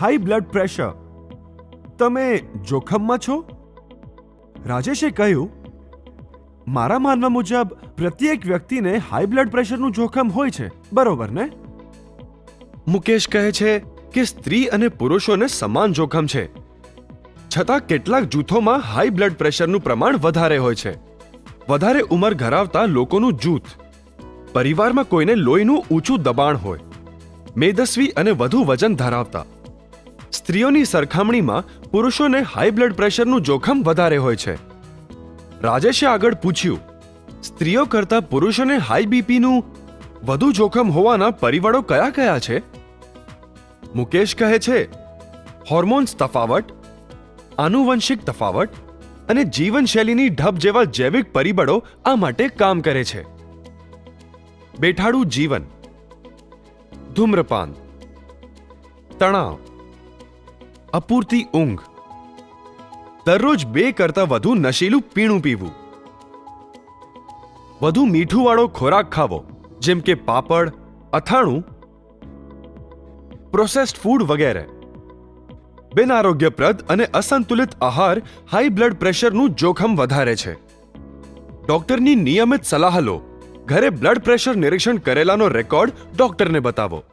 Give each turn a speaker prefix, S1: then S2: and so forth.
S1: High blood pressure. તમે જોખમમાં છો? રાજેશે કહ્યું, મારા માનવા મુજબ પ્રત્યેક વ્યક્તિને હાઈ બ્લડ પ્રેશરનું જોખમ હોય છે. બરોબર ને? મુકેશ કહે છે કે સ્ત્રી અને પુરુષોને સમાન જોખમ છે. છતાં કેટલાક જૂથોમાં હાઈ બ્લડ પ્રેશરનું પ્રમાણ વધારે હોય છે. વધારે ઉંમર ધરાવતા લોકોનું જૂથ. પરિવારમાં કોઈને લોહીનું ઊંચું દબાણ હોય. મેદસ્વી અને વધુ વજન ધરાવતા. સ્ત્રીઓની સરખામણીમાં પુરુષોને હાઈ બ્લડ પ્રેશરનું જોખમ વધારે હોય છે. રાજેશે આગળ પૂછ્યું, સ્ત્રીઓ કરતા પુરુષોને હાઈ બીપીનું વધુ જોખમ હોવાના પરિબળો કયા કયા છે? મુકેશ કહે છે, હોર્મોન્સ તફાવત, આનુવંશિક તફાવત અને જીવનશૈલીની ઢબ જેવા જૈવિક પરિબળો આ માટે કામ કરે છે. બેઠાડું જીવન, ધૂમ્રપાન, તણાવ અપૂરતી ઊંઘ. દરરોજ બે કરતાં વધુ નશીલું પીણું પીવું. વધુ મીઠુંવાળો ખોરાક ખાવો, જેમ કે પાપડ, અથાણું પ્રોસેસ્ડ ફૂડ વગેરે. બિનઆરોગ્યપ્રદ અને અસંતુલિત આહાર હાઈ બ્લડ પ્રેશરનું જોખમ વધારે છે. ડોક્ટરની નિયમિત સલાહ લો. ઘરે બ્લડ પ્રેશર નિરીક્ષણ કરેલાનો રેકોર્ડ ડોક્ટરને બતાવો.